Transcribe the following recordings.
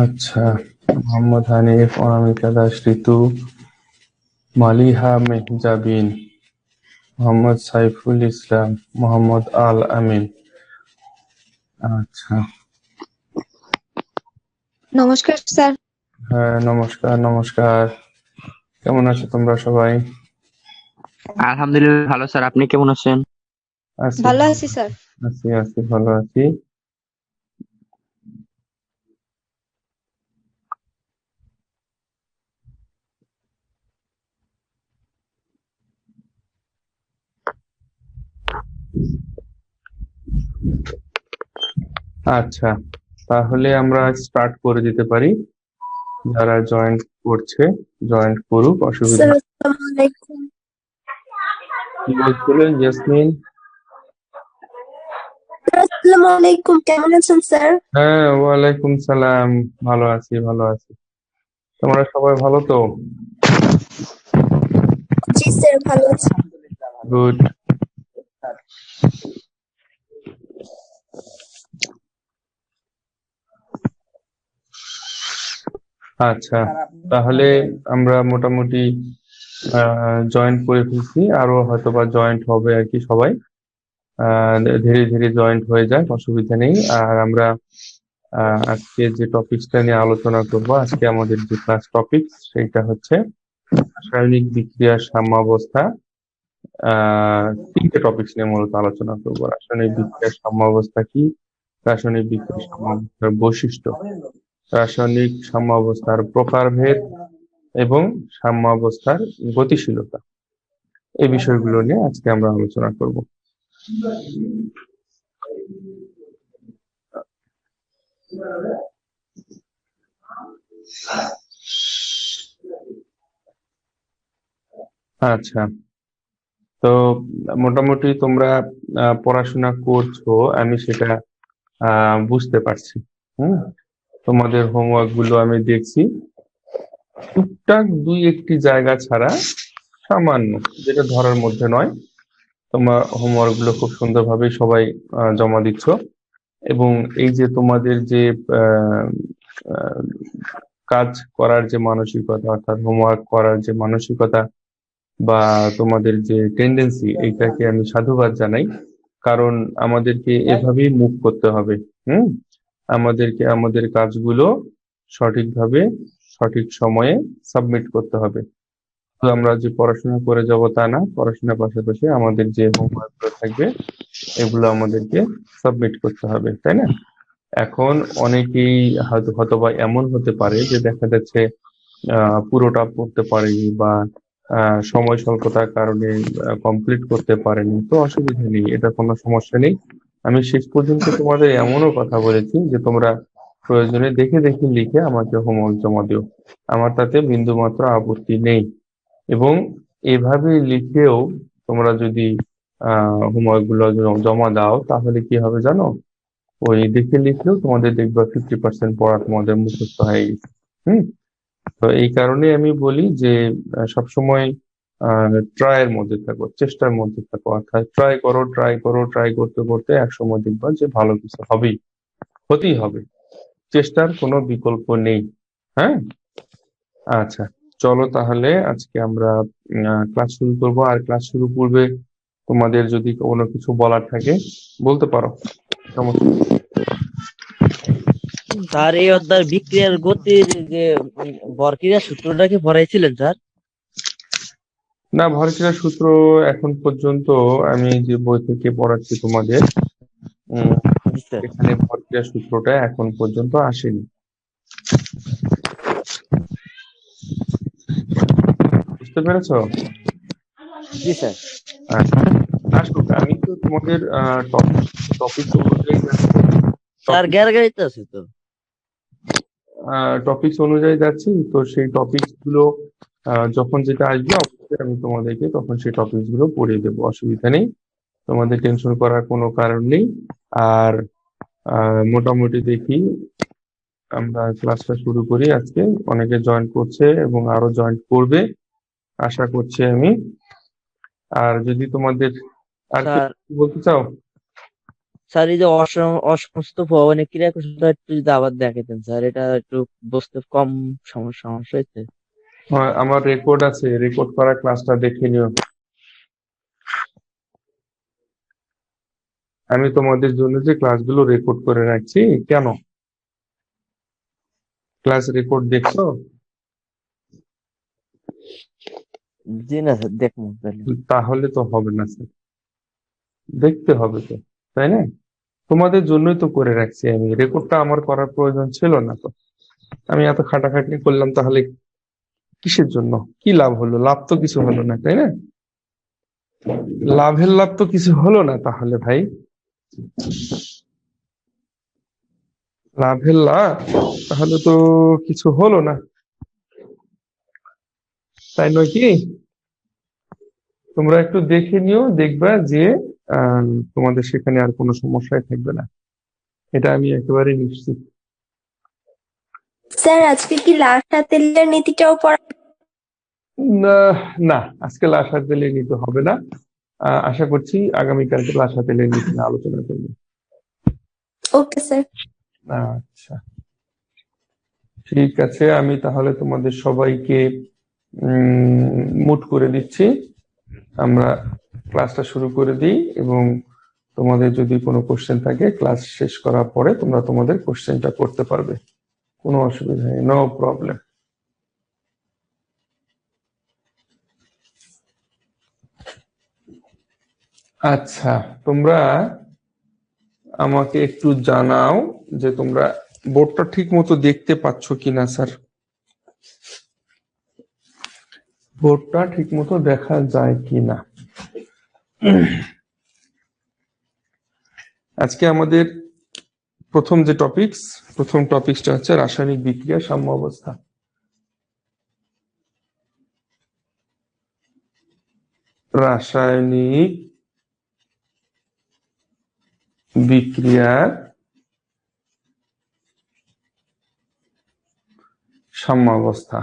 আচ্ছা মোহাম্মদ হানিফ অনামিকা দাস ঋতু মালিহা মেহজাবিন মোহাম্মদ সাইফুল ইসলাম মোহাম্মদ আল আমিন। আচ্ছা। নমস্কার স্যার। হ্যাঁ নমস্কার নমস্কার। কেমন আছো তোমরা সবাই? আলহামদুলিল্লাহ ভালো স্যার। আপনি কেমন আছেন? ভালো আছি স্যার। আছি আছি ভালো আছি। আচ্ছা তাহলে আমরা স্টার্ট করে দিতে পারি। যারা জয়েন্ট করছে জয়েন্ট করুক অসুবিধা কি বলছিলেন জেসমিন আসসালামু আলাইকুম কেমন আছেন স্যার? হ্যাঁ ওয়ালাইকুম সালাম। ভালো আছি ভালো আছি। তোমরা সবাই ভালো তো? জি স্যার ভালো আছি। গুড আচ্ছা তাহলে আমরা মোটামুটি জয়েন্ট করে ফেলছি। আরও হয়তো বা জয়েন্ট হবে আর কি সবাই। ধীরে ধীরে জয়েন্ট হয়ে যায় অসুবিধা নেই। আর আমরা আজকে যে টপিকসটা নিয়ে আলোচনা করব, আজকে আমাদের যে ক্লাস টপিক সেটা হচ্ছে রাসায়নিক বিক্রিয়ার সাম্যাবস্থা। তিনটে টপিকস নিয়ে মূলত আলোচনা করব। রাসায়নিক বিক্রিয়ার সাম্যাবস্থা কি? রাসায়নিক বিক্রিয়ার সাম্যাবস্থার বৈশিষ্ট্য। রাসায়নিক সাম্য সাম্যাবস্থার প্রকারভেদ এবং সাম্যাবস্থার গতিশীলতা। এই বিষয়গুলো নিয়ে আজকে আমরা আলোচনা করব। আচ্ছা। তো মোটামুটি তোমরা পড়াশোনা করছ, আমি সেটা বুঝতে পারছি। হুম? তোমাদের হোমওয়ার্কগুলো আমি দেখছি। টুকটাক দুই একটি জায়গা ছাড়া সামান্য, যেটা ধরার মধ্যে নয়। তোমার হোমওয়ার্কগুলো খুব সুন্দরভাবে সবাই জমা দিচ্ছ। এবং এই যে তোমাদের যে কাজ করার যে মানসিকতা, অর্থাৎ হোমওয়ার্ক করার যে মানসিকতা বা তোমাদের যে টেন্ডেন্সি এইটাকে আমি সাধুবাদ জানাই। কারণ আমাদেরকে এভাবেই মুভ করতে হবে, হুম? আমাদেরকে, আমাদের কাজগুলো সঠিকভাবে, সঠিক সময়ে সাবমিট করতে হবে। তো আমরা যে পড়াশোনা করে যাব তা না, পড়াশোনার পাশাপাশি আমাদের যে হোমওয়ার্কগুলো থাকবে, এগুলো আমাদেরকে সাবমিট করতে হবে, তাই না? এখন অনেকেই হয়তো, হয়তোবা এমন হতে পারে যে দেখা যাচ্ছে পুরোটা পড়তে পারেনি বা সময় স্বল্পতার কারণে কমপ্লিট করতে পারেনি। তো অসুবিধা নেই, এটা কোনো সমস্যা নেই। আমি শেষ পর্যন্ত তোমাদের এমনও কথা বলেছি যে তোমরা প্রয়োজনে দেখে দেখে লিখে আমাকে হোমওয়ার্ক জমা দিও। আমার তাতে বিন্দুমাত্র আপত্তি নেই। এবং এভাবে লিখেও তোমরা যদি হোমওয়ার্কগুলো জমা দাও, তাহলে কি হবে জানো? ওই দেখে লিখলেও তোমাদের দেখবা ফিফটি পার্সেন্ট পড়া তোমাদের মুখস্থ হয়ে গেছে। হুম? তো এই কারণে আমি বলি যে, সবসময় ট্রায়ের মধ্যে থাকো, চেষ্টার মধ্যে থাকো, অর্থাৎ ট্রাই করো ট্রাই করো ট্রাই করতে করতে একসময় দেখবা যে ভালো কিছু হবেই হতেই হবে। চেষ্টার কোনো বিকল্প নেই হ্যাঁ? আচ্ছা চলো তাহলে আজকে আমরা ক্লাস শুরু করব। আর ক্লাস শুরু পূর্বে তোমাদের যদি কোনো কিছু বলার থাকে, বলতে পারো। স্যার, এই অধ্যায় বিক্রিয়ার গতির যে বরক্রিয়া সূত্রটা কি পড়াইছিলেন স্যার? না ভরক্রিয়া সূত্র এখন পর্যন্ত আমি যে বই থেকে পড়াচ্ছি তোমাদের এখানে ভরক্রিয়া সূত্রটা এখন পর্যন্ত আসেনি। বুঝতে পেরেছ? জি স্যার। আচ্ছা আসুক আমি তো তোমাদের টপিক অনুযায়ী স্যার আছে তো। টপিকস অনুযায়ী যাচ্ছি তো সেই টপিকসগুলো যখন যেটা আসবে অবশ্যই আমি তোমাদেরকে তখন সেই টপিকসগুলো পড়িয়ে দেবো অসুবিধা নেই। তোমাদের টেনশন করার কোনো কারণ নেই। আর মোটামুটি দেখি আমরা ক্লাসটা শুরু করি আজকে। অনেকে জয়েন করছে এবং আরও জয়েন করবে আশা করছি আমি। আর যদি তোমাদের আর কিছু বলতে চাও? স্যার এই যে অসম- অসমস্ত ভবনে ক্রিয়া একটু যদি আবার দেখাতেন স্যার এটা একটু বুঝতে কম সমস্যা সমস্যা হয়েছে। হয়, আমার রেকর্ড আছে রেকর্ড করা ক্লাসটা দেখে নিও। আমি তোমাদের জন্য যে ক্লাসগুলো রেকর্ড করে রাখছি কেন? ক্লাস রেকর্ড দেখছ? জি না স্যার তাহলে। তাহলে তো হবে না স্যার। দেখতে হবে তো তাই না? তোমাদের জন্যই তো করে রাখছি আমি। রেকর্ডটা আমার করার প্রয়োজন ছিল না তো। আমি এত খাটাখাটনি করলাম তাহলে কিসের জন্য? কি লাভ হলো? লাভ তো কিছু হলো না, তাই না? লাভের লাভ তো কিছু হলো না তাহলে ভাই। লাভের লাভ তাহলে তো কিছু হলো না। তাই নয় কি? তোমরা একটু দেখে নিও, দেখবা যে তোমাদের সেখানে আর কোনো সমস্যায় থাকবে না। এটা আমি একেবারে নিশ্চিত। স্যার আজকে কি লাশা তেলের নীতিটাও পড়া না না আজকে লাশা তেলের নিতে হবে না। আশা করছি আগামীকালকে লাশা তেলের নিতে নিয়ে আলোচনা করব। Okay sir. আচ্ছা। ঠিক আছে আমি তাহলে তোমাদের সবাইকে মুট করে দিচ্ছি। আমরা ক্লাসটা শুরু করে দিই এবং তোমাদের যদি কোনো কোশ্চেন থাকে ক্লাস শেষ করার পরে তোমরা তোমাদের কোশ্চেনটা করতে পারবে। কোনো অসুবিধা নেই নো প্রবলেম আচ্ছা তোমরা আমাকে একটু জানাও যে তোমরা বোর্ডটা ঠিক মতো দেখতে পাচ্ছ কিনা, স্যার? বোর্ডটা ঠিক মতো দেখা যায় কিনা? আজকে আমাদের প্রথম যে টপিকস প্রথম টপিকসটা হচ্ছে রাসায়নিক বিক্রিয়া, সাম্য অবস্থা। রাসায়নিক বিক্রিয়ার সাম্যাবস্থা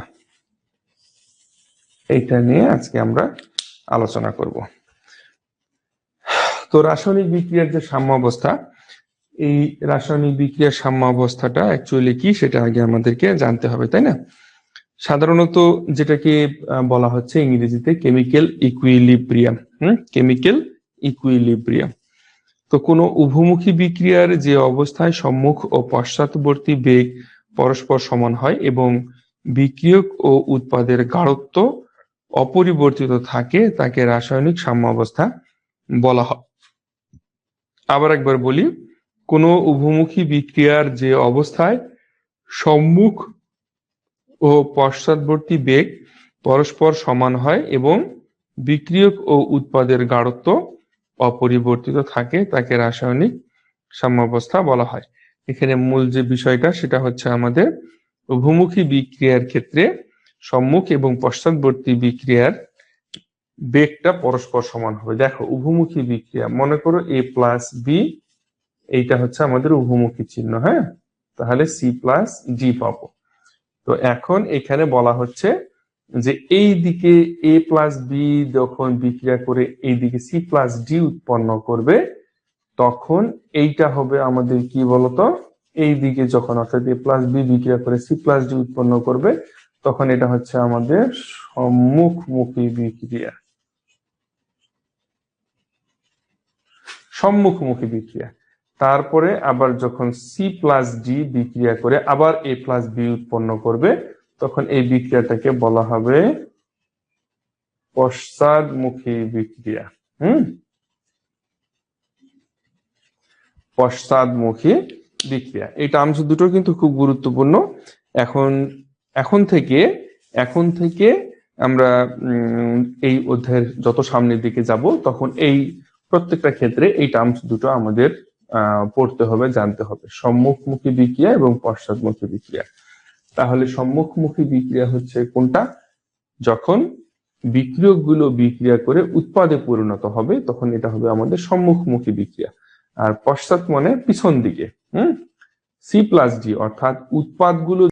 এইটা নিয়ে আজকে আমরা আলোচনা করব। তো রাসায়নিক বিক্রিয়ার যে সাম্যাবস্থা এই রাসায়নিক বিক্রিয়ার সাম্যাবস্থাটা অ্যাকচুয়ালি কি সেটা আগে আমাদেরকে জানতে হবে, তাই না? সাধারণত যেটাকে বলা হচ্ছে ইংরেজিতে কেমিক্যাল ইকুইলিব্রিয়াম হুম? কেমিক্যাল ইকুইলিব্রিয়াম তো কোনো উভমুখী বিক্রিয়ার যে অবস্থায় সম্মুখ ও পশ্চাৎবর্তী বেগ পরস্পর সমান হয় এবং বিক্রিয়ক ও উৎপাদের গাঢ়ত্ব অপরিবর্তিত থাকে, তাকে রাসায়নিক সাম্যাবস্থা বলা হয়। আবার একবার বলি কোনো উভমুখী বিক্রিয়ার যে অবস্থায় সম্মুখ ও পশ্চাৎবর্তী বেগ পরস্পর সমান হয় এবং বিক্রিয়ক ও উৎপাদের গাঢ়ত্ব অপরিবর্তিত থাকে, তাকে রাসায়নিক সাম্যাবস্থা বলা হয়। এখানে মূল যে বিষয়টা, সেটা হচ্ছে আমাদের উভমুখী বিক্রিয়ার ক্ষেত্রে সম্মুখ এবং পশ্চাৎবর্তী বিক্রিয়ার বেগটা পরস্পর সমান হবে। দেখো, উভমুখী বিক্রিয়া, মনে করো এ প্লাস বি এইটা হচ্ছে আমাদের উভমুখী চিহ্ন হ্যাঁ? তাহলে সি প্লাস ডি পাবো। তো এখন এখানে বলা হচ্ছে যে এই দিকে এ প্লাস বি যখন বিক্রিয়া করে এই দিকে সি প্লাস ডি উৎপন্ন করবে, তখন এইটা হবে আমাদের কি বলতো? এই দিকে যখন অর্থাৎ এ প্লাস বি বিক্রিয়া করে সি প্লাস ডি উৎপন্ন করবে, তখন এটা হচ্ছে আমাদের সম্মুখমুখী বিক্রিয়া। সম্মুখমুখী বিক্রিয়া। তারপরে আবার যখন সি প্লাস ডি বিক্রিয়া করে আবার এ প্লাস বি উৎপন্ন করবে, তখন এই বিক্রিয়াটাকে বলা হবে পশ্চাদমুখী বিক্রিয়া। হুম? পশ্চাদমুখী বিক্রিয়া। এই টার্মস দুটো কিন্তু খুব গুরুত্বপূর্ণ। এখন এখন থেকে এখন থেকে আমরা এই অধ্যায়ের যত সামনের দিকে যাব, তখন এই প্রত্যেকটা ক্ষেত্রে এই টার্মস দুটো আমাদের পড়তে হবে, জানতে হবে। সম্মুখমুখী বিক্রিয়া এবং পশ্চাদমুখী বিক্রিয়া। তাহলে সম্মুখমুখী বিক্রিয়া হচ্ছে কোনটা? যখন বিক্রিয়কগুলো বিক্রিয়া করে উৎপাদে পরিণত হবে, তখন এটা হবে আমাদের সম্মুখমুখী বিক্রিয়া। আর পশ্চাৎ মানে পিছন দিকে, হম? সি প্লাস ডি অর্থাৎ উৎপাদগুলো